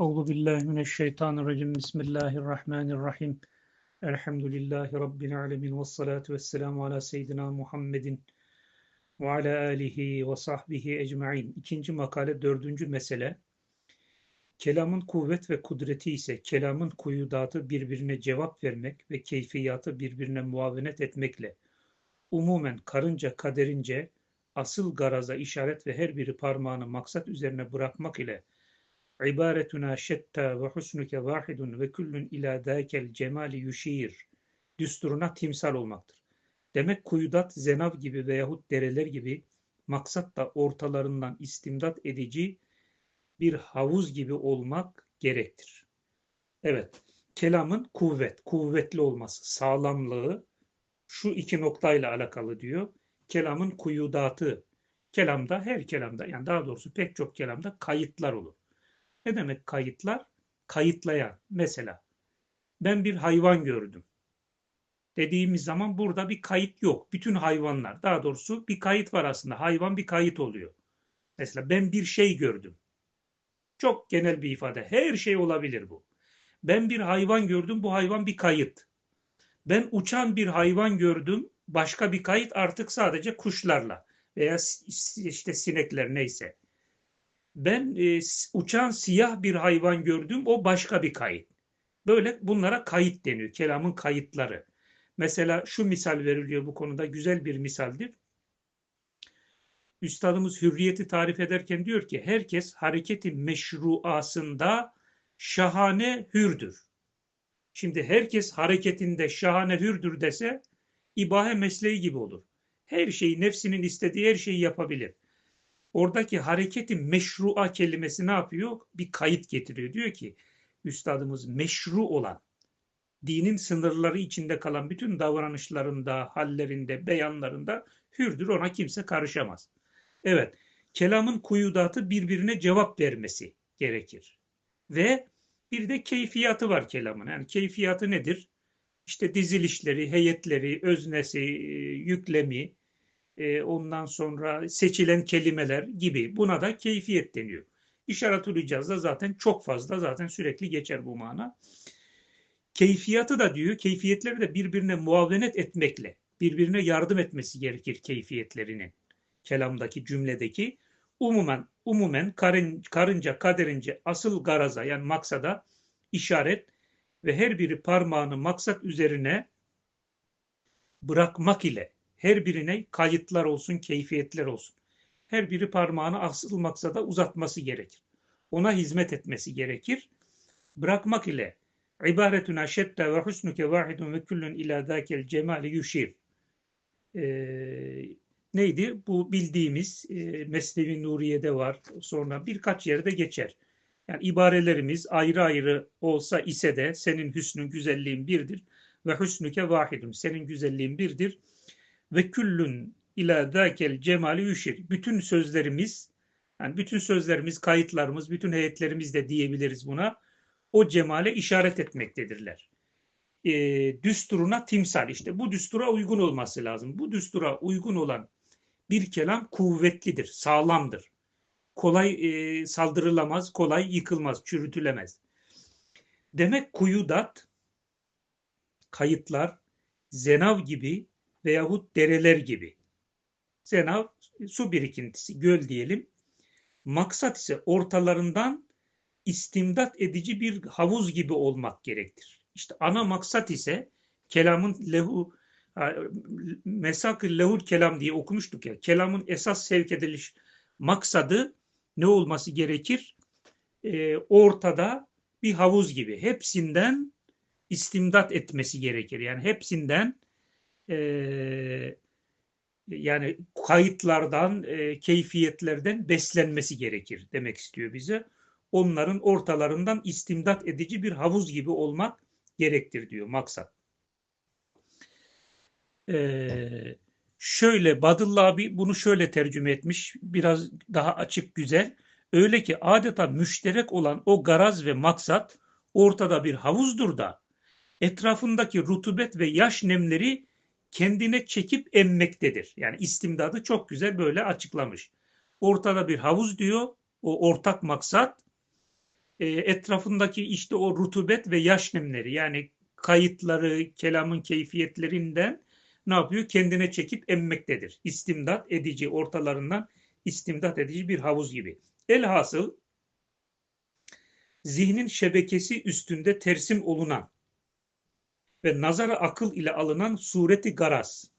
Euzu billahi mineşşeytanirracim. Bismillahirrahmanirrahim. Elhamdülillahi rabbil alamin ve salatu vesselamu ala seyyidina Muhammedin ve ala alihi ve sahbihi ecmaîn. İkinci makale, dördüncü mesele. Kelamın kuvvet ve kudreti ise kelamın kuyudatı birbirine cevap vermek ve keyfiyatı birbirine muavenet etmekle umumen karınca kaderince asıl garaza işaret ve her biri parmağını maksat üzerine bırakmak ile ibaretuna şetta ve husnuke vahidun ve küllün ila dâkel cemali yuşir düsturuna timsal olmaktır. Demek kuyudat, zenav gibi veyahut dereler gibi maksat da ortalarından istimdat edici bir havuz gibi olmak gerektir. Evet, kelamın kuvvet, kuvvetli olması, sağlamlığı şu iki noktayla alakalı diyor. Kelamın kuyudatı, kelamda her kelamda yani daha doğrusu pek çok kelamda kayıtlar olur. Ne demek kayıtlar? Kayıtlayan. Mesela ben bir hayvan gördüm. Dediğimiz zaman burada bir kayıt yok. Bütün hayvanlar. Daha doğrusu bir kayıt var aslında. Hayvan bir kayıt oluyor. Mesela ben bir şey gördüm. Çok genel bir ifade. Her şey olabilir bu. Ben bir hayvan gördüm. Bu hayvan bir kayıt. Ben uçan bir hayvan gördüm. Başka bir kayıt artık sadece kuşlarla veya işte sinekler neyse. Ben e, uçan siyah bir hayvan gördüm. O başka bir kayıt. Böyle bunlara kayıt deniyor. Kelamın kayıtları. Mesela şu misal veriliyor bu konuda. Güzel bir misaldir. Üstadımız hürriyeti tarif ederken diyor ki herkes hareketi meşruasında şahane hürdür. Şimdi herkes hareketinde şahane hürdür dese ibahe mesleği gibi olur. Her şeyi nefsinin istediği her şeyi yapabilir. Oradaki hareketi meşrua kelimesi ne yapıyor? Bir kayıt getiriyor. Diyor ki üstadımız meşru olan dinin sınırları içinde kalan bütün davranışlarında, hallerinde, beyanlarında hürdür. Ona kimse karışamaz. Evet, kelamın kuyudatı birbirine cevap vermesi gerekir. Ve bir de keyfiyatı var kelamın. Yani keyfiyatı nedir? İşte dizilişleri, heyetleri, öznesi, yüklemi, e, ondan sonra seçilen kelimeler gibi buna da keyfiyet deniyor. İşaret-ül icazda zaten çok fazla zaten sürekli geçer bu mana. Keyfiyatı da diyor, keyfiyetleri de birbirine muavenet etmekle, birbirine yardım etmesi gerekir keyfiyetlerinin. Kelamdaki cümledeki umumen, umumen karın, karınca kaderince asıl garaza yani maksada işaret ve her biri parmağını maksat üzerine bırakmak ile her birine kayıtlar olsun, keyfiyetler olsun. Her biri parmağını asıl maksada uzatması gerekir. Ona hizmet etmesi gerekir. Bırakmak ile ibaretuna şetta ve husnuke vahidun ve küllün ila dakel cemali yuşir. Ee, neydi? Bu bildiğimiz e, Mesnevi Nuriye'de var. Sonra birkaç yerde geçer. Yani ibarelerimiz ayrı ayrı olsa ise de senin hüsnün, güzelliğin birdir. Ve hüsnüke vahidun. Senin güzelliğin birdir ve küllün ila dakel cemali yüşir. Bütün sözlerimiz, yani bütün sözlerimiz, kayıtlarımız, bütün heyetlerimiz de diyebiliriz buna. O cemale işaret etmektedirler. E, düsturuna timsal işte bu düstura uygun olması lazım. Bu düstura uygun olan bir kelam kuvvetlidir, sağlamdır. Kolay e, saldırılamaz, kolay yıkılmaz, çürütülemez. Demek kuyudat, kayıtlar, zenav gibi veyahut dereler gibi. Zenav su birikintisi, göl diyelim. Maksat ise ortalarından istimdat edici bir havuz gibi olmak gerektir. İşte ana maksat ise kelamın lehu mesak lehul kelam diye okumuştuk ya. Kelamın esas sevk ediliş maksadı ne olması gerekir? Ee, ortada bir havuz gibi. Hepsinden istimdat etmesi gerekir. Yani hepsinden yani kayıtlardan, e, keyfiyetlerden beslenmesi gerekir demek istiyor bize. Onların ortalarından istimdat edici bir havuz gibi olmak gerektir diyor maksat. Ee, şöyle Badıllı abi bunu şöyle tercüme etmiş biraz daha açık güzel. Öyle ki adeta müşterek olan o garaz ve maksat ortada bir havuzdur da etrafındaki rutubet ve yaş nemleri kendine çekip emmektedir. Yani istimdadı çok güzel böyle açıklamış. Ortada bir havuz diyor. O ortak maksat e, etrafındaki işte o rutubet ve yaş nemleri yani kayıtları, kelamın keyfiyetlerinden ne yapıyor? Kendine çekip emmektedir. İstimdat edici ortalarından istimdat edici bir havuz gibi. Elhasıl zihnin şebekesi üstünde tersim olunan ve nazara akıl ile alınan sureti garaz.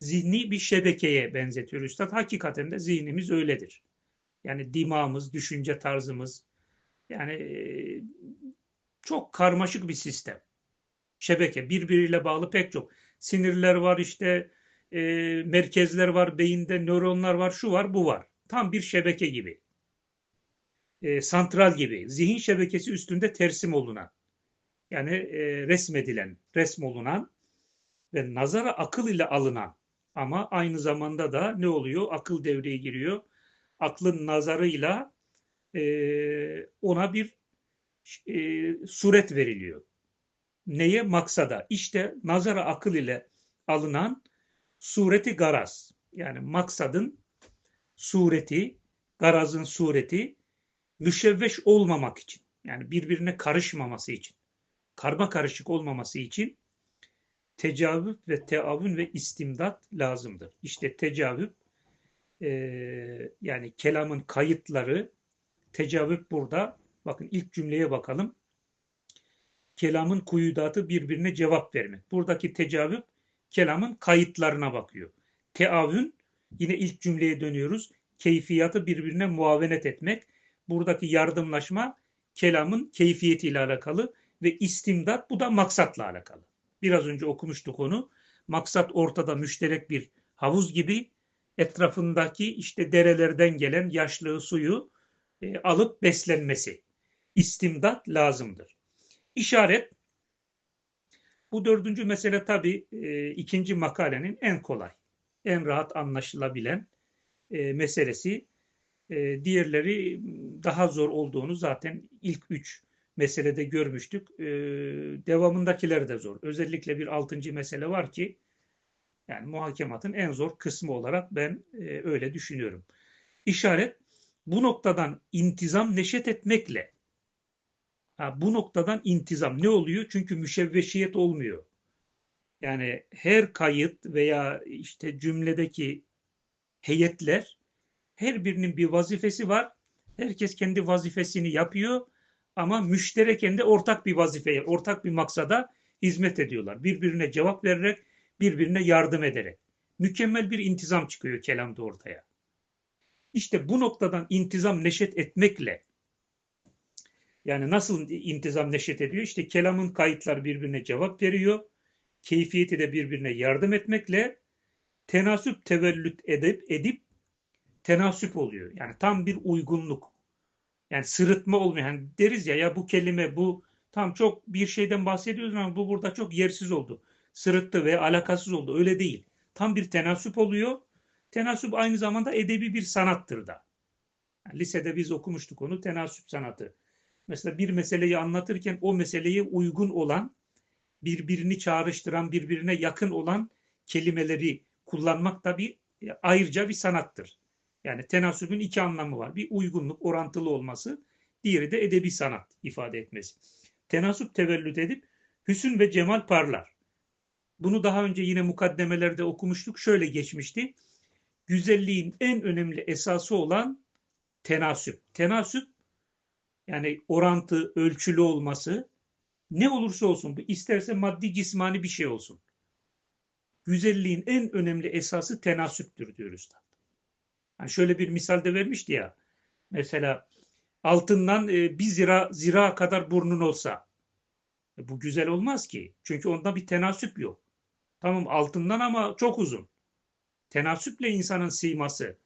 Zihni bir şebekeye benzetiyor Üstad. Hakikaten de zihnimiz öyledir. Yani dimağımız, düşünce tarzımız yani çok karmaşık bir sistem. Şebeke birbiriyle bağlı pek çok. Sinirler var işte e, merkezler var, beyinde nöronlar var, şu var, bu var. Tam bir şebeke gibi. E, santral gibi. Zihin şebekesi üstünde tersim olunan. Yani e, resmedilen, resmolunan ve nazara akıl ile alınan ama aynı zamanda da ne oluyor? Akıl devreye giriyor. Aklın nazarıyla e, ona bir e, suret veriliyor. Neye? Maksada. İşte nazara akıl ile alınan sureti garaz. Yani maksadın sureti, garazın sureti müşevveş olmamak için. Yani birbirine karışmaması için. Karma karışık olmaması için tecavüp ve teavün ve istimdat lazımdır. İşte tecavüp e, yani kelamın kayıtları tecavüp burada bakın ilk cümleye bakalım. Kelamın kuyudatı birbirine cevap vermek. Buradaki tecavüp kelamın kayıtlarına bakıyor. Teavün yine ilk cümleye dönüyoruz. Keyfiyatı birbirine muavenet etmek. Buradaki yardımlaşma kelamın keyfiyetiyle alakalı ve istimdat bu da maksatla alakalı. Biraz önce okumuştuk onu. Maksat ortada müşterek bir havuz gibi etrafındaki işte derelerden gelen yaşlığı suyu e, alıp beslenmesi. İstimdat lazımdır. İşaret bu dördüncü mesele tabi e, ikinci makalenin en kolay, en rahat anlaşılabilen e, meselesi. E, diğerleri daha zor olduğunu zaten ilk üç meselede görmüştük. E, devamındakileri de zor. Özellikle bir altıncı mesele var ki yani muhakematın en zor kısmı olarak ben e, öyle düşünüyorum. İşaret bu noktadan intizam neşet etmekle ha, bu noktadan intizam ne oluyor? Çünkü müşevveşiyet olmuyor. Yani her kayıt veya işte cümledeki heyetler her birinin bir vazifesi var. Herkes kendi vazifesini yapıyor ama müştereken de ortak bir vazifeye, ortak bir maksada hizmet ediyorlar. Birbirine cevap vererek, birbirine yardım ederek. Mükemmel bir intizam çıkıyor kelamda ortaya. İşte bu noktadan intizam neşet etmekle yani nasıl intizam neşet ediyor? İşte kelamın kayıtlar birbirine cevap veriyor. Keyfiyeti de birbirine yardım etmekle tenasüp tevellüt edip, edip tenasüp oluyor. Yani tam bir uygunluk. Yani sırıtma olmuyor. Yani deriz ya ya bu kelime bu tam çok bir şeyden bahsediyoruz ama bu burada çok yersiz oldu. Sırıttı ve alakasız oldu. Öyle değil. Tam bir tenasüp oluyor. Tenasüp aynı zamanda edebi bir sanattır da. Yani lisede biz okumuştuk onu tenasüp sanatı. Mesela bir meseleyi anlatırken o meseleye uygun olan, birbirini çağrıştıran, birbirine yakın olan kelimeleri kullanmak da bir ayrıca bir sanattır. Yani tenasübün iki anlamı var. Bir uygunluk, orantılı olması, diğeri de edebi sanat ifade etmesi. Tenasüp tevellüt edip hüsün ve cemal parlar. Bunu daha önce yine mukaddemelerde okumuştuk. Şöyle geçmişti. Güzelliğin en önemli esası olan tenasüp. Tenasüp yani orantı, ölçülü olması ne olursa olsun bu isterse maddi cismani bir şey olsun. Güzelliğin en önemli esası tenasüptür diyoruz. Yani şöyle bir misalde vermişti ya. Mesela altından e, bir zira, zira kadar burnun olsa e, bu güzel olmaz ki. Çünkü onda bir tenasüp yok. Tamam altından ama çok uzun. Tenasüple insanın siması,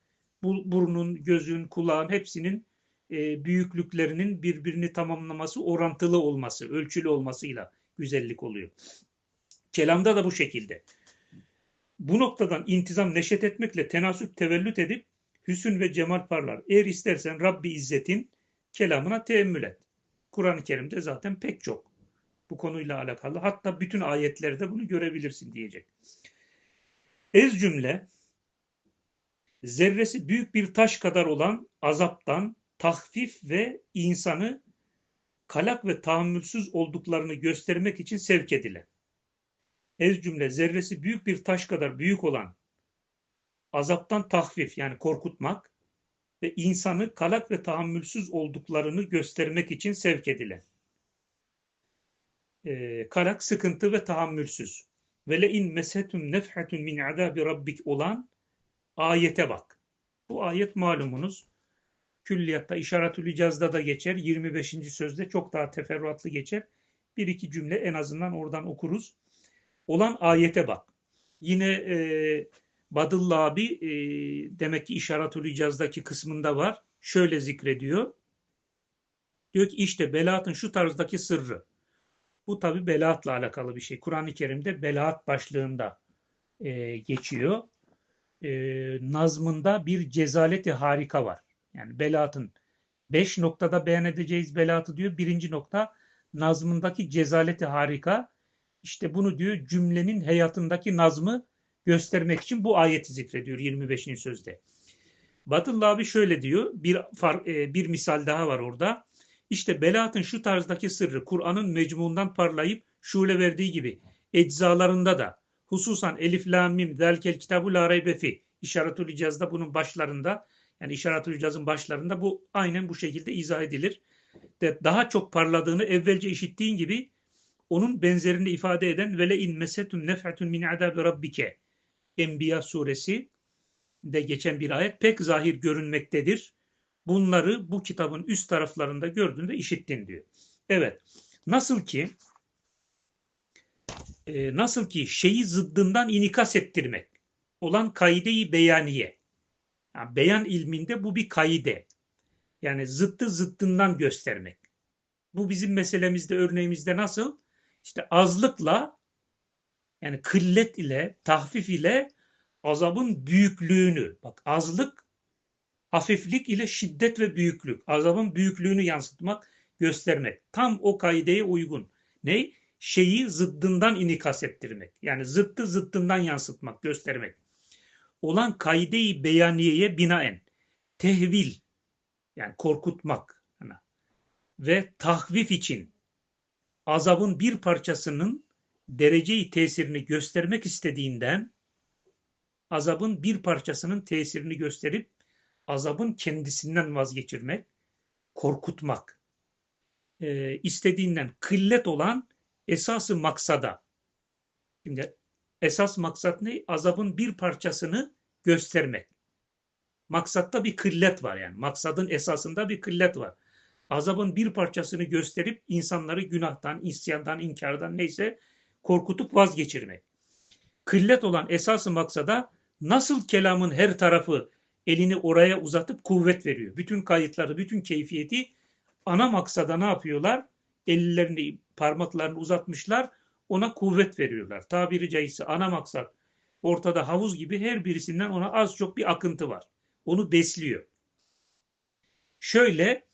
bu, burnun, gözün, kulağın hepsinin e, büyüklüklerinin birbirini tamamlaması, orantılı olması, ölçülü olmasıyla güzellik oluyor. Kelamda da bu şekilde. Bu noktadan intizam neşet etmekle tenasüp tevellüt edip hüsün ve cemal parlar. Eğer istersen Rabbi İzzet'in kelamına teemmül et. Kur'an-ı Kerim'de zaten pek çok bu konuyla alakalı. Hatta bütün ayetlerde bunu görebilirsin diyecek. Ez cümle zerresi büyük bir taş kadar olan azaptan tahfif ve insanı kalak ve tahammülsüz olduklarını göstermek için sevk edilen. Ez cümle zerresi büyük bir taş kadar büyük olan azaptan tahfif yani korkutmak ve insanı kalak ve tahammülsüz olduklarını göstermek için sevk edilen. Ee, kalak sıkıntı ve tahammülsüz. Ve le in mesetun nefhatun min azabi rabbik olan ayete bak. Bu ayet malumunuz külliyatta işaretül icazda da geçer. 25. sözde çok daha teferruatlı geçer. Bir iki cümle en azından oradan okuruz. Olan ayete bak. Yine e, Badıllı abi e, demek ki işaretül icazdaki kısmında var. Şöyle zikrediyor. Diyor ki işte belaatın şu tarzdaki sırrı. Bu tabi belaatla alakalı bir şey. Kur'an-ı Kerim'de belaat başlığında e, geçiyor. E, nazmında bir cezaleti harika var. Yani belaatın beş noktada beyan edeceğiz belaatı diyor. Birinci nokta nazmındaki cezaleti harika. İşte bunu diyor cümlenin hayatındaki nazmı göstermek için bu ayeti zikrediyor 25. sözde. Batıllı abi şöyle diyor. Bir far, e, bir misal daha var orada. İşte belaatın şu tarzdaki sırrı Kur'an'ın mecmuundan parlayıp şule verdiği gibi eczalarında da hususan elif lam mim zelkel kitabu la raybe fi işaretül icazda bunun başlarında yani işaretül icazın başlarında bu aynen bu şekilde izah edilir. De daha çok parladığını evvelce işittiğin gibi onun benzerini ifade eden vele in mesetun nef'atun min adabi rabbike Enbiya suresi de geçen bir ayet pek zahir görünmektedir. Bunları bu kitabın üst taraflarında gördün ve işittin diyor. Evet. Nasıl ki e, nasıl ki şeyi zıddından inikas ettirmek olan kaide-i beyaniye. Yani beyan ilminde bu bir kaide. Yani zıttı zıttından göstermek. Bu bizim meselemizde, örneğimizde nasıl? İşte azlıkla yani kıllet ile, tahfif ile azabın büyüklüğünü, bak azlık, hafiflik ile şiddet ve büyüklük, azabın büyüklüğünü yansıtmak, göstermek. Tam o kaideye uygun. Ne? Şeyi zıddından inikas ettirmek. Yani zıttı zıttından yansıtmak, göstermek. Olan kaide-i beyaniyeye binaen tehvil yani korkutmak ve tahvif için azabın bir parçasının dereceyi tesirini göstermek istediğinden azabın bir parçasının tesirini gösterip azabın kendisinden vazgeçirmek, korkutmak e, istediğinden kıllet olan esası maksada. Şimdi esas maksat ne? Azabın bir parçasını göstermek. Maksatta bir kıllet var yani. Maksadın esasında bir kıllet var. Azabın bir parçasını gösterip insanları günahtan, isyandan, inkardan neyse korkutup vazgeçirmek. Kıllet olan esası maksada nasıl kelamın her tarafı elini oraya uzatıp kuvvet veriyor. Bütün kayıtları, bütün keyfiyeti ana maksada ne yapıyorlar? Ellerini, parmaklarını uzatmışlar, ona kuvvet veriyorlar. Tabiri caizse ana maksat ortada havuz gibi her birisinden ona az çok bir akıntı var. Onu besliyor. Şöyle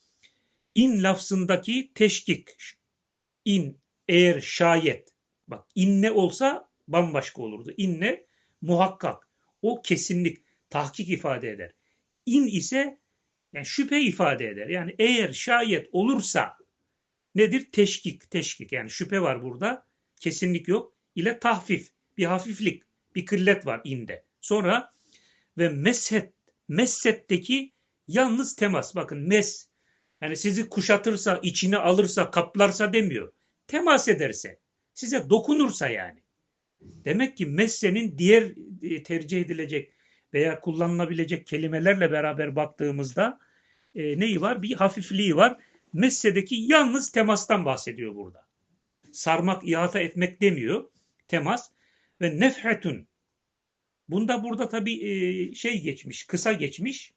in lafzındaki teşkik, in, eğer, şayet Bak inne olsa bambaşka olurdu. İnne muhakkak. O kesinlik, tahkik ifade eder. İn ise yani şüphe ifade eder. Yani eğer şayet olursa nedir? Teşkik, teşkik. Yani şüphe var burada. Kesinlik yok. İle tahfif, bir hafiflik, bir kıllet var inde. Sonra ve meshet, messetteki yalnız temas. Bakın mes, yani sizi kuşatırsa, içine alırsa, kaplarsa demiyor. Temas ederse size dokunursa yani. Demek ki meslenin diğer e, tercih edilecek veya kullanılabilecek kelimelerle beraber baktığımızda e, neyi var? Bir hafifliği var. Mesledeki yalnız temastan bahsediyor burada. Sarmak, ihata etmek demiyor. Temas ve nefhetun. Bunda burada tabi e, şey geçmiş, kısa geçmiş.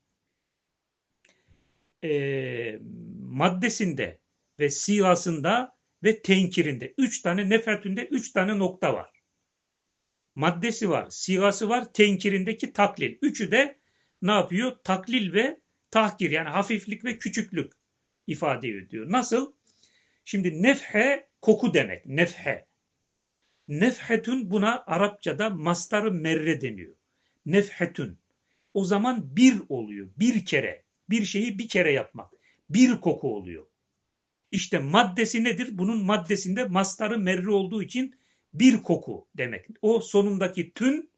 E, maddesinde ve siyasında ve tenkirinde. Üç tane nefretünde üç tane nokta var. Maddesi var, sigası var, tenkirindeki taklil. Üçü de ne yapıyor? Taklil ve tahkir yani hafiflik ve küçüklük ifade ediyor. Nasıl? Şimdi nefhe koku demek. Nefhe. Nefhetün buna Arapçada mastarı merre deniyor. Nefhetün. O zaman bir oluyor. Bir kere. Bir şeyi bir kere yapmak. Bir koku oluyor. İşte maddesi nedir? Bunun maddesinde mastarı merri olduğu için bir koku demek. O sonundaki tün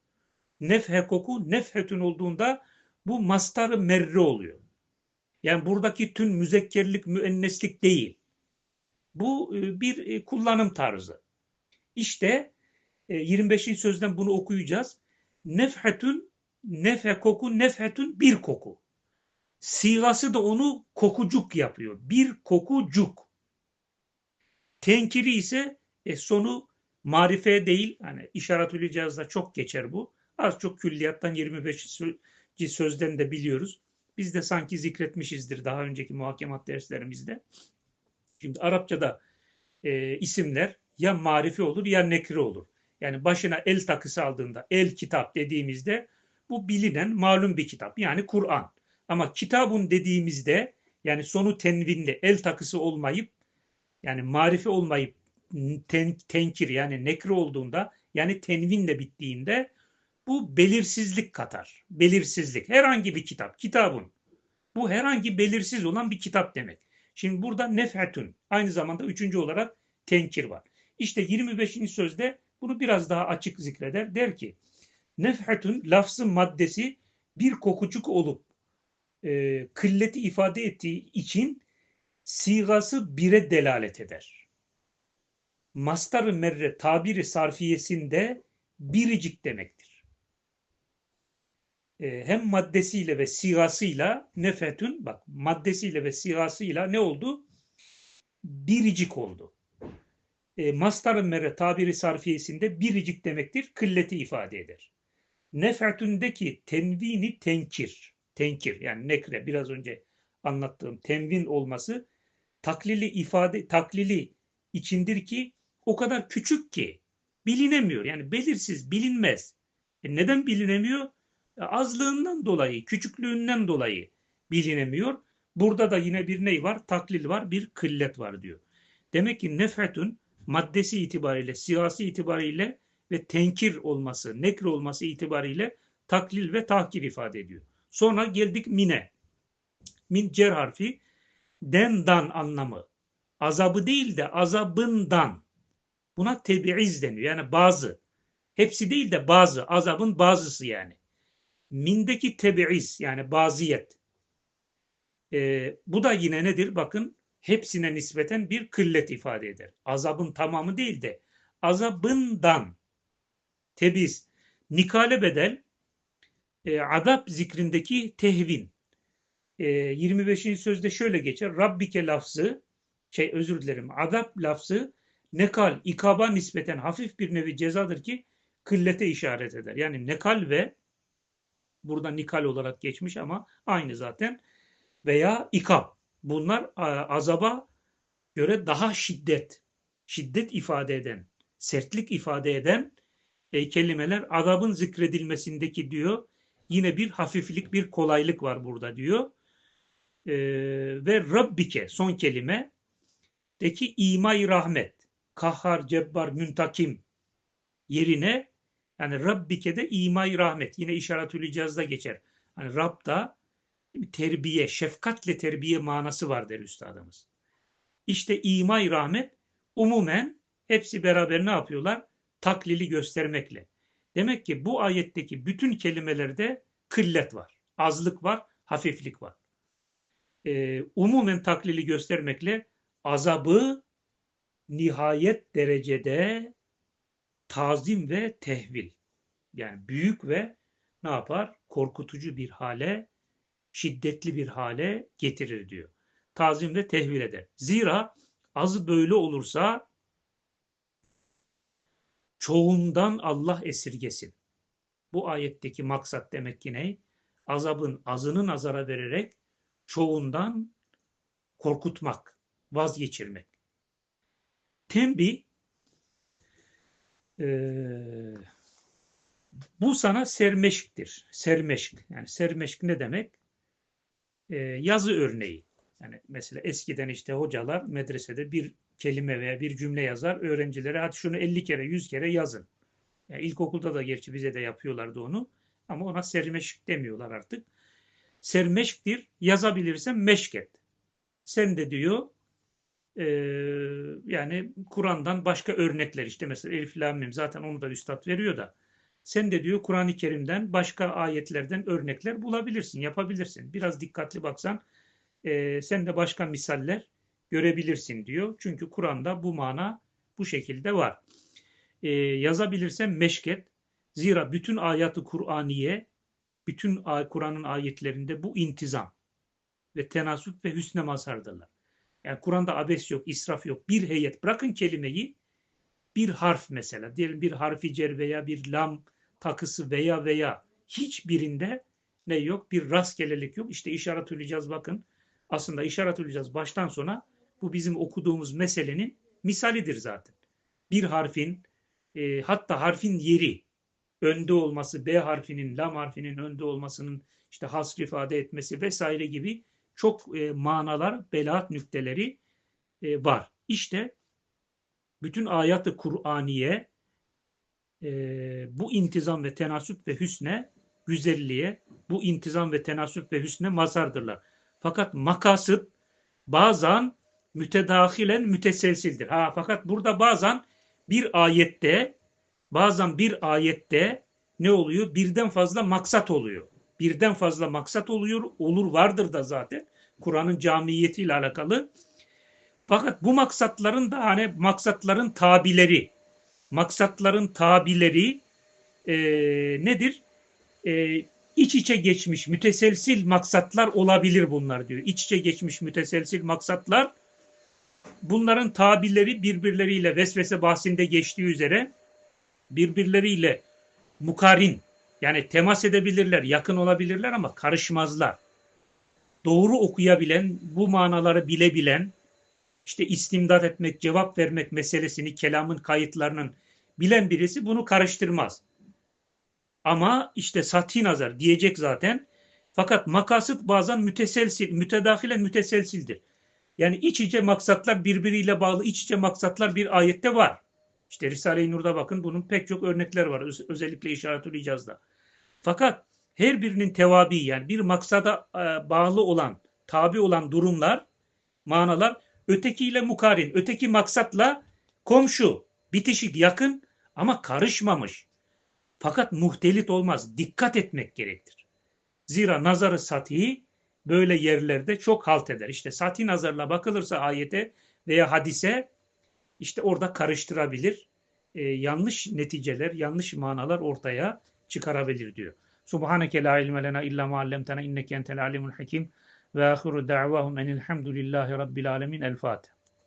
nefhe koku nefhetün olduğunda bu mastarı merri oluyor. Yani buradaki tün müzekkerlik, müenneslik değil. Bu e, bir e, kullanım tarzı. İşte 25. E, sözden bunu okuyacağız. Nefhetün, nefhe koku, nefhetün bir koku. Sigası da onu kokucuk yapıyor. Bir kokucuk. Tenkiri ise e, sonu marife değil. Hani işaretli cihazda çok geçer bu. Az çok külliyattan 25. sözden de biliyoruz. Biz de sanki zikretmişizdir daha önceki muhakemat derslerimizde. Şimdi Arapçada e, isimler ya marifi olur ya nekri olur. Yani başına el takısı aldığında el kitap dediğimizde bu bilinen malum bir kitap yani Kur'an. Ama kitabun dediğimizde yani sonu tenvinli el takısı olmayıp yani marifi olmayıp ten, tenkir yani nekri olduğunda yani tenvinle bittiğinde bu belirsizlik katar. Belirsizlik. Herhangi bir kitap. Kitabın. Bu herhangi belirsiz olan bir kitap demek. Şimdi burada nefhetün. Aynı zamanda üçüncü olarak tenkir var. İşte 25. sözde bunu biraz daha açık zikreder. Der ki nefhetün lafzı maddesi bir kokucuk olup e, kılleti ifade ettiği için sigası bire delalet eder. Mastar-ı merre tabiri sarfiyesinde biricik demektir. E, hem maddesiyle ve sigasıyla nefetün bak maddesiyle ve sigasıyla ne oldu? Biricik oldu. E, mastar-ı merre tabiri sarfiyesinde biricik demektir. Kılleti ifade eder. Nefetündeki tenvini tenkir tenkir yani nekre biraz önce anlattığım tenvin olması taklili ifade taklili içindir ki o kadar küçük ki bilinemiyor. Yani belirsiz, bilinmez. E neden bilinemiyor? E azlığından dolayı, küçüklüğünden dolayı bilinemiyor. Burada da yine bir ney var? Taklil var, bir kıllet var diyor. Demek ki nefetün maddesi itibariyle, siyasi itibariyle ve tenkir olması, nekr olması itibariyle taklil ve tahkir ifade ediyor. Sonra geldik mine. Min cer harfi dendan anlamı. Azabı değil de azabından. Buna tebiiz deniyor. Yani bazı. Hepsi değil de bazı. Azabın bazısı yani. Mindeki tebiiz yani baziyet. Ee, bu da yine nedir? Bakın hepsine nispeten bir kıllet ifade eder. Azabın tamamı değil de azabından tebiz. Nikale bedel e, adab zikrindeki tehvin. E, 25. sözde şöyle geçer. Rabbike lafzı, şey özür dilerim, adab lafzı nekal, ikaba nispeten hafif bir nevi cezadır ki kıllete işaret eder. Yani nekal ve burada nikal olarak geçmiş ama aynı zaten veya ikab. Bunlar azaba göre daha şiddet, şiddet ifade eden, sertlik ifade eden e, kelimeler azabın zikredilmesindeki diyor yine bir hafiflik, bir kolaylık var burada diyor. Ee, ve Rabbike son kelime de ki imay rahmet, kahhar, cebbar, müntakim yerine yani Rabbike de imay rahmet. Yine işaretül icazda geçer. Hani Rab'da terbiye, şefkatle terbiye manası var der üstadımız. İşte imay rahmet umumen hepsi beraber ne yapıyorlar? Taklili göstermekle. Demek ki bu ayetteki bütün kelimelerde kıllet var, azlık var, hafiflik var. Ee, umumen taklili göstermekle azabı nihayet derecede tazim ve tehvil. Yani büyük ve ne yapar? Korkutucu bir hale, şiddetli bir hale getirir diyor. Tazim ve tehvil eder. Zira az böyle olursa çoğundan Allah esirgesin. Bu ayetteki maksat demek ki ne? Azabın azını nazara vererek çoğundan korkutmak, vazgeçirmek. Tembi e, bu sana sermeşktir. Sermeşk. Yani sermeşk ne demek? E, yazı örneği. Yani mesela eskiden işte hocalar medresede bir kelime veya bir cümle yazar. Öğrencilere hadi şunu 50 kere 100 kere yazın. Yani ilkokulda da gerçi bize de yapıyorlardı onu. Ama ona sermeşk demiyorlar artık. Sermeşktir. Yazabilirsen meşket. Sen de diyor e, yani Kur'an'dan başka örnekler işte mesela Elif Lam Mim zaten onu da Üstad veriyor da sen de diyor Kur'an-ı Kerim'den başka ayetlerden örnekler bulabilirsin, yapabilirsin. Biraz dikkatli baksan e, sen de başka misaller görebilirsin diyor. Çünkü Kur'an'da bu mana bu şekilde var. E, yazabilirsen meşket. Zira bütün ayatı Kur'aniye, bütün Kur'an'ın ayetlerinde bu intizam ve tenasüp ve hüsne mazhardırlar. Yani Kur'an'da abes yok, israf yok. Bir heyet. Bırakın kelimeyi bir harf mesela. Diyelim bir harfi cer veya bir lam takısı veya veya hiçbirinde ne yok? Bir rastgelelik yok. İşte işaret öleceğiz bakın. Aslında işaret öleceğiz baştan sona bu bizim okuduğumuz meselenin misalidir zaten. Bir harfin e, hatta harfin yeri önde olması, B harfinin, lam harfinin önde olmasının işte hasr ifade etmesi vesaire gibi çok e, manalar, belaat nükteleri e, var. İşte bütün ayat-ı Kur'aniye e, bu intizam ve tenasüp ve hüsne güzelliğe, bu intizam ve tenasüp ve hüsne mazardırlar. Fakat makasıt bazen mütedahilen müteselsildir. Ha, fakat burada bazen bir ayette bazen bir ayette ne oluyor? Birden fazla maksat oluyor. Birden fazla maksat oluyor. Olur vardır da zaten. Kur'an'ın camiyetiyle alakalı. Fakat bu maksatların da hani maksatların tabileri, maksatların tabileri e, nedir? E, iç içe geçmiş müteselsil maksatlar olabilir bunlar diyor. İç içe geçmiş müteselsil maksatlar bunların tabileri birbirleriyle vesvese bahsinde geçtiği üzere birbirleriyle mukarin yani temas edebilirler, yakın olabilirler ama karışmazlar. Doğru okuyabilen, bu manaları bilebilen, işte istimdat etmek, cevap vermek meselesini kelamın kayıtlarının bilen birisi bunu karıştırmaz. Ama işte sati nazar diyecek zaten. Fakat makasıt bazen müteselsil, mütedahilen müteselsildir. Yani iç içe maksatlar birbiriyle bağlı iç içe maksatlar bir ayette var. İşte Risale-i Nur'da bakın bunun pek çok örnekler var. Öz özellikle işaretül icazda. Fakat her birinin tevabi yani bir maksada e, bağlı olan, tabi olan durumlar, manalar ötekiyle mukarin, öteki maksatla komşu, bitişik, yakın ama karışmamış. Fakat muhtelit olmaz. Dikkat etmek gerektir. Zira nazarı sati böyle yerlerde çok halt eder. İşte sati nazarla bakılırsa ayete veya hadise işte orada karıştırabilir. E, yanlış neticeler, yanlış manalar ortaya çıkarabilir diyor. Subhaneke la ilme lena illa ma allamtana inneke entel alimul hakim ve ahiru da'vahum enilhamdülillahi rabbil alemin. El Fatiha.